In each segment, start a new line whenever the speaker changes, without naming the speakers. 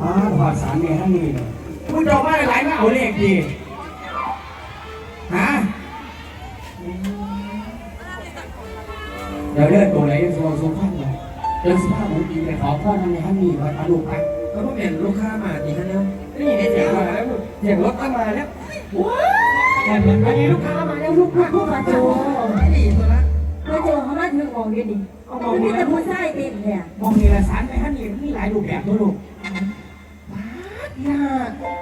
อ๋อถอดสารเนี่ยทั้งนี้เลยมึงจบมาหลายๆมาเอาเลขดีฮะเดี๋ยวเลื่อนตัวไหนโซโซข้างเลยเดินสิบห้าผมกินไปขอพ่อทำในทั้งนี้วัดอรุณไป
ก็เปลี่ยนลูกค้ามาดีกันแล้ว
นี่ไงเสียงมาแล้วเสียงรถก็มาแล้วว้าวเห็นไหมมีลูกค้ามาแล้วลูกค้า
พวกมาโจ
ไม่ดีตัวละ
มาโจเขามาถึงมองอยู่ดิมันมีแต่ผู้ชายเต็มเนี่ย
มองนี่ละสารในทั้งนี้มีหลายรูปแบบด้วยลูก
น่า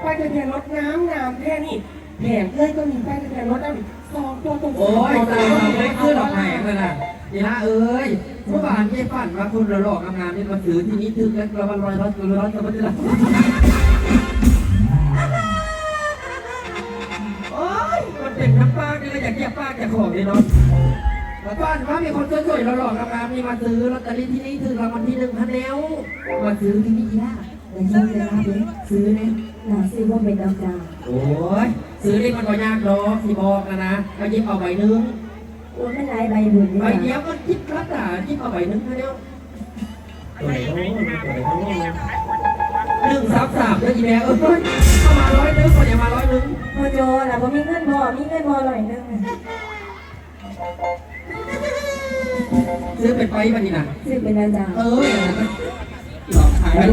ป้ายทะเบียนรถน้ำงามแค่นี้แถมเพื่อ้ยก็มีป้ายทะเบียนรถน้ำสองตัวตรง
โอ้ยตายไม่ขึ้นหรอกไหนกันล่ะนี่นะเอ้ยเมื่อวานยี่ฝันว่าคุณระลอกงานนี่มาซื้อที่นี้ถึงแล้วเราวันลอยรถกันรถกันไม่ได้โอ้ยมันเป็นน้ำปลาเลยอยากเก็บปลาจากของเลยเนาะแล้วบ้านว่ามีคนสวยๆหล่อๆงามๆนี่มาซื้อลอตเตอรี่ที่นี่ถึงรางวัลที่หนึ่งพันแล้วมาซื้อที่นี่ล่ะ แต่ซื้อเลยนะเด็กซื้อเนี่ย
หนาซื้อว่าเป็นดาวดาว
โอ้ยซื้อนี่มันก็ยากหรอกที่บอกนะนะก็ยิบเอาใบหนึง
โอ้ไม่หลายใบบุญ
ใบ
เลย
เดียวก็ยิบรัดอะยิบเอาใบหนึงแค่เดียวตัวไหนโน้ตัวไหนโน้หนึ่งสามสามแล้วอีแม่เอ้ยเอามาร้อยหนึงคนอย่ามาร้อยหนึง
พอโจล่ะพอมีเงินพอมีเงินพอหน่อยนึง
ซื้อเป็นไปบันนี้นะ
ซื้อเป็นดาวดาว
เออหลอกขายบันนี้ แล้ว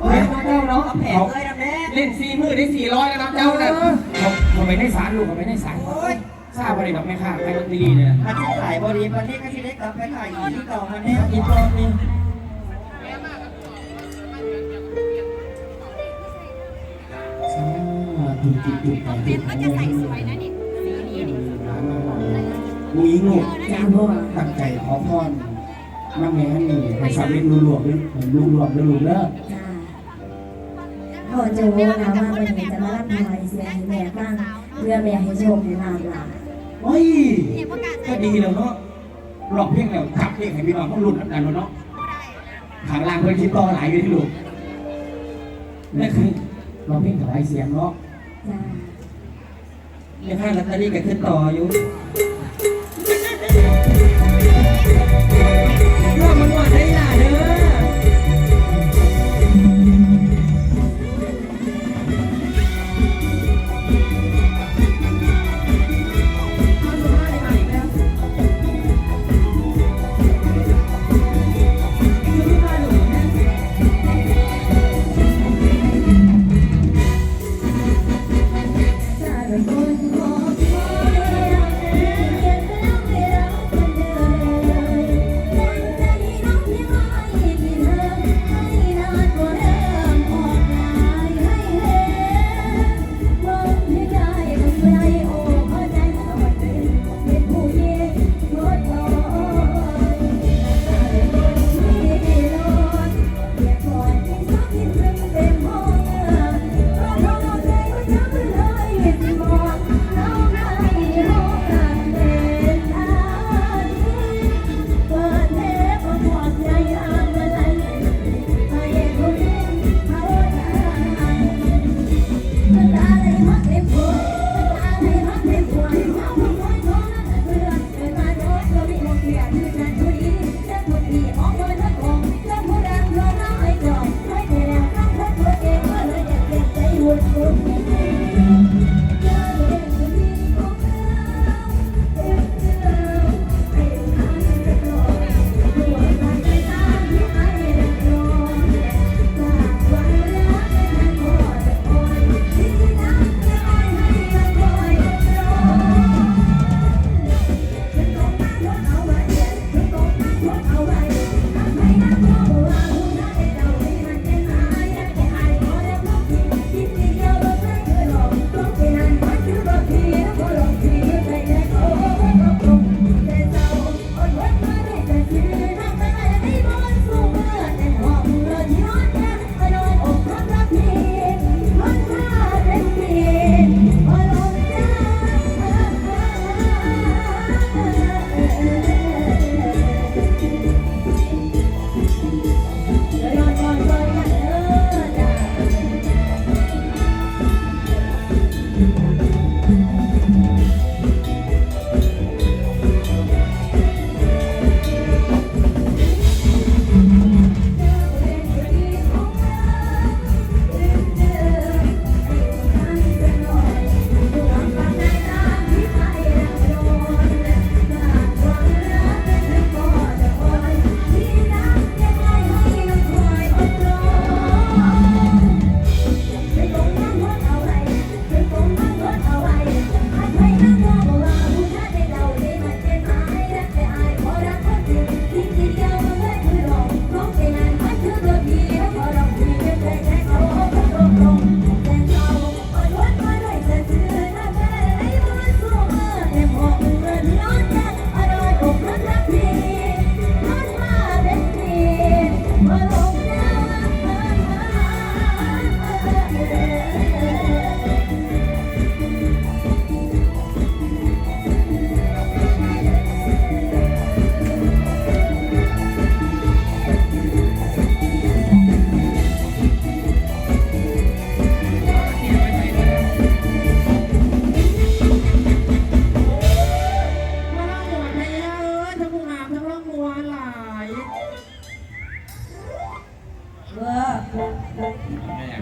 โอ้ยเจ้าเนาะแผงเลยนะแม่เล่นสี่มือได้สี่ร้อยแล้วนะเจ้านะ
เขาเขาไปในสารลูกเขาไปในสารทราบอะไรแบบไม่ค่าใครดีเนี่ย
อาทิตย์ขายบริวันนี้ก็ที่ได้กลับไปขายอีกที่ต่อมาแน่อีกรอบนึง
จุดจุดจุด
เม็ดมันจะใส่สวยนะนี่สีนี้นี่
มูยิงลูก
จ้าพ่อ
ตั้งใจขอพร น้ำแม่นี่ให้สำเร็จลุลวกเลยลุลวกเลยลุเลิก
จ้าพ่อโจนะว่าวันนี้จะมารับถวายเสียงแม่บ้างเพื่อแม่ให้โชคให้ลาบหลาน
เฮ้ย
ก็
ดีแล้วเนาะร้องเพลงแล้วจับเพลงให้พี่น้องเขาลุ้นกันแล้วเนาะขางล่างเพื่อนคิดต่อหลายอยู่ที่ลูกนั่นคือร้องเพลงถวายเสียงเนาะ
ยังให้ลอตเตอรี่กับขึ้นต่ออยู่ร่ว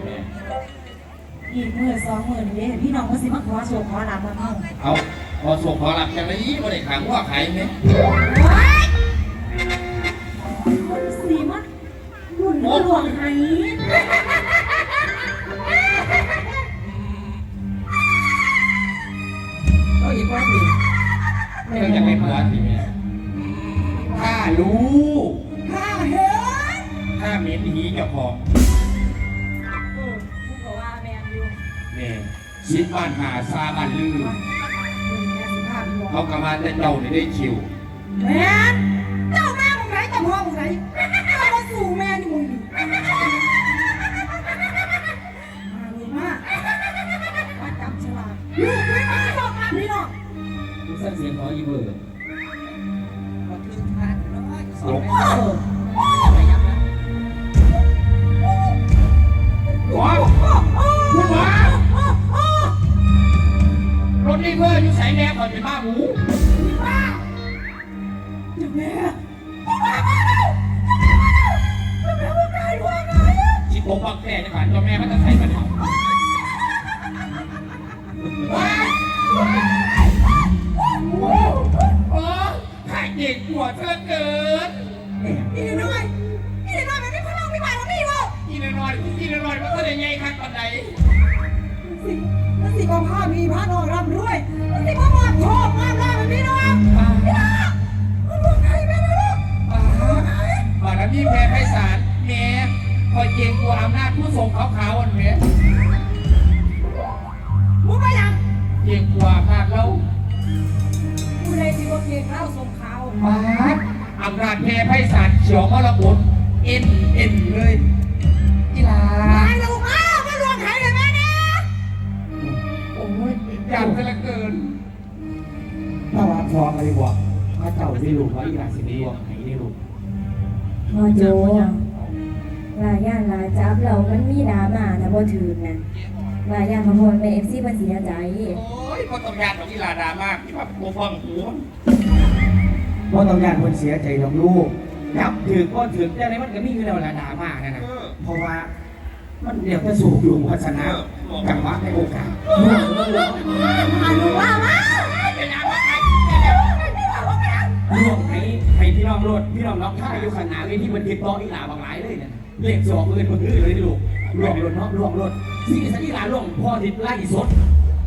มื่อ
สองหมื่นนี่พี่น้องก็สิมาขอโชว์ขอลาบมาเฮา
เอาพอส่งขอรับจากนี้ไม่ได้ขังว่าใครไหม
คนสีมารุ่นหลวงไห้
ก็อีกว่าสิ
เรื่องจะเป็นวัดที่แม่ถ้ารู้
ข้าเห็น
ถ้าเหม็นหีเจ้าของ เนี่ยชิดบ้านหาซาบ้านลือ
แม่สิพาพี่บอก
เขากำมาแต่เจ้าเนี่ยได้คิว
แม่เจ้าแม่มึงไหนเจ้าพ่อมึงไหนเอามาสู่แม่นี่มึงดิมาเลยมาว่าจับฉลากลูกไม่มาหรอกมาพี่น้อง
ลูกสั้นเสียงขออีเบอร์
ก็คือทานแล้วก็อีกส
ล
อง
มันก็เลยใหญ่ขั้นตอนไหน
สิมันสิมาพามีพาน้องรำด้วยมันสิมามาชอบมาได้มันพี่น้องพี่น้องมันบอกใครแม่นะลูก
บาร์พี่แพ้ไพศาลแม่คอยเกรงกลัวอำนาจผู้ทรงขาวๆอันแม่
มึงมายัง
เกรงกลัวอำนาจแล้ว
กูเลยสิว่าเก่งข้าวส่งข่าว
บาดอำนาจแพ้ไพศาลเขียวมรกตเอ็นเอ็นเลย อีหลา
ตายลูกอ้าวไม่รวมใครเลยแม่เนี่ย
โอ้ยอยากกันละเกิน
ถ้าว่าพร้อมอะไรบอกพระเจ้าได้ลูกว่าอีหลาสิได้ลูกไหนได้ลูก
พ่อโจลายย่านลายจับเรามันมีดราม่านะบ่ถือนะลายย่านขโมยแม่เอฟซีมันเสียใจ
โอ้ยพอต้องยานของอีหลาดามากที่ว่าโกฟังหัว
เพราะต้องญาติคนเสียใจของลูก ยับถือก็ถือแต่ในมันก็มีอยู่แล้วละดราม่านั่นนะเพราะว่ามันเดี๋ยวจะสูบอยู่พัฒนาจังหวะในโอกาส
มาลูกว่ามา
เป็นยังไง
ร่วมให้ให้พี่น้องรดพี่น้องน้องท่าอยู่ขนาดเลยที่มันติดต่ออีหลาบางหลายเลยเนี่ยเลขสองเงินคนอื่นเลยลูกร่วมรถเนาะร่วมรถสิ่งที่อีหลาร่วมพ่อติดไล่สด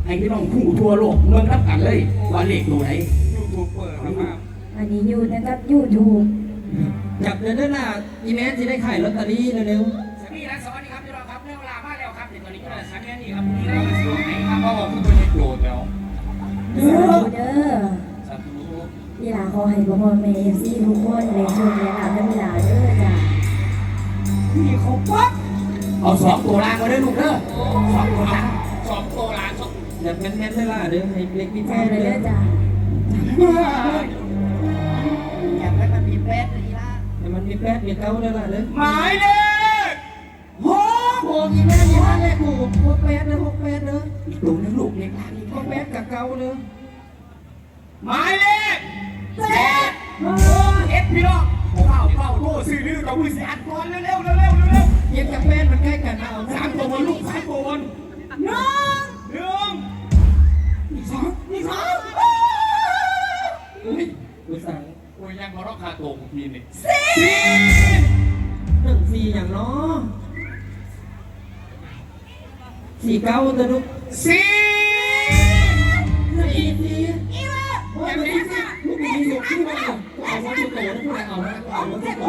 ให้พี่น้องผู้ทั่วโลกเมืองรับกันเลยว่าเลขตัวไหน
ยูทูบเปิดนะครับ
อันนี้อยู่นะครับยูทูบ
จับเดือนหน้าอีแมนจะได้ขายลอตเตอรี่เร็ว
สวัสดีนะสวัสดีครับพี่น้องครับเรื่องเวลามากแล้วครับเดี๋ยวตอนนี้ก็สักแค่นี้ครับนี่เราจะช่วงไหนครับพราะว่าคุณเป็นโกรธแล้ว
สาธุเด้อ
สาธุ
พี่ลาขอให้พ่อแม่เอฟซีทุกคนเลยโชคดีลาบพี่ลาเด้อจ้ะ
พี่เขาปั๊บ
เอาสอบตัวล่างมาด้วยลูกเด้อสอบตัวล่าง
สอบโตลานสอบ
ๆอย่าแม่นๆเลยล่ะเด้อให้เล็กพี่
แม่เลย
เด้อ
อจ้ะ
ให้มันมีแป๊ดมีเก้าเลยล่ะเด้อ
หมายเลข
หกหกอีแม่ยี่ห้าเลขหกหกแปดเด้อหกแปดเด้อ
อีกตัวนึงลูกเลขล่างอีก
หกแปดกับเก้าเด้อ
หมายเลขเจ็ดเอ็ดพี่น้องเฝ้าเฝ้าโทษซื้อดื้อกับมือสีอัดก่อนเร็วเร็วเร็วเร็วเร็ว
เย็บกับแป้นมันใกล้า
ตัวของพี่นี่
หนึ่งสี่อย่างเนาะสี่เก้าเด้อลูก
สี่
สี่สี่
อีวะ
โอ้ยมันสี่สี่ลูกมีลูกที่ว่าเอาเอาวัตถุโตนะพวกเราเอานะเอาวัตถุโต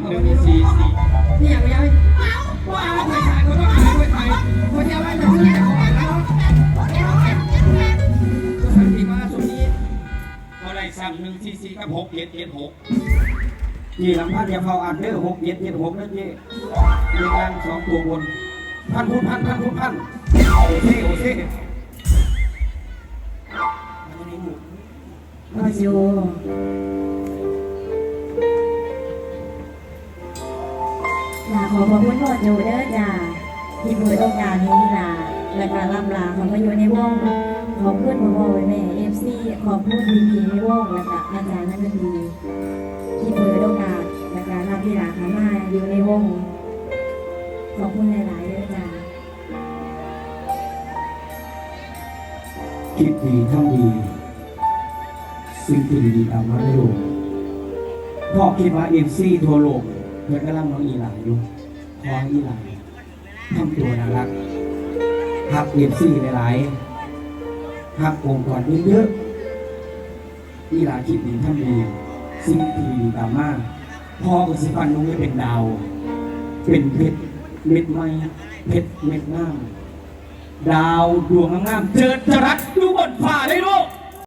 เอา
ห
วั
นึ่
ต
ง
ถุโต
สี่สี่
นี่อย่างไรว่าเอาไปขายก็ต้องขายไปขายคนเดียวไม่ต้องแย่ของแล้วั
บหนึ่งสี่สี่กับหกเจ็ดเจ็ดหก
ยี่ลำพันอย่าเฝ้าอ่านเด้อหกเจ็ดเจ็ดหกนั่นเจ้เลขล่างสองตัวบน พันคูณพันพันคูณพันโอเคโอเค
พ่อโจลาขอขอบคุณพ่อโจเด้อจ้ะที่เปิดโอกาสให้ลาและการรับลาเขามาอยู่ในวงขอบคุณพ่อพ่อแม่เอฟซี อบคุณพี่พีในวงและก็อาจารย์นันทีที่เปิดโอกาสและการรับพี่ลาเขามาอยู่ในวงขอบคุณหลายๆเด้อจ้ะ
คิดดีทำดี สิ่งที่ดีๆตามมาในโลกพ่อคิดว่าเอฟซีทั่วโลกเพื่อนกำลังน้องอีหลายอยู่ขอให้อีหลายทำตัวน่ารักหักเอฟซีหลายๆหักองค์กรเยอะๆ อีหลาคิดดีทำดีสิ่งที่ดีตามมาพ่อกับสิปันนุ้งเป็นดาว เป็นเพชรเม็ดไม้เพชรเม็ดงาม ดาวดวงงามเจิดจรัสอยู่บนฝ่าได้ลูก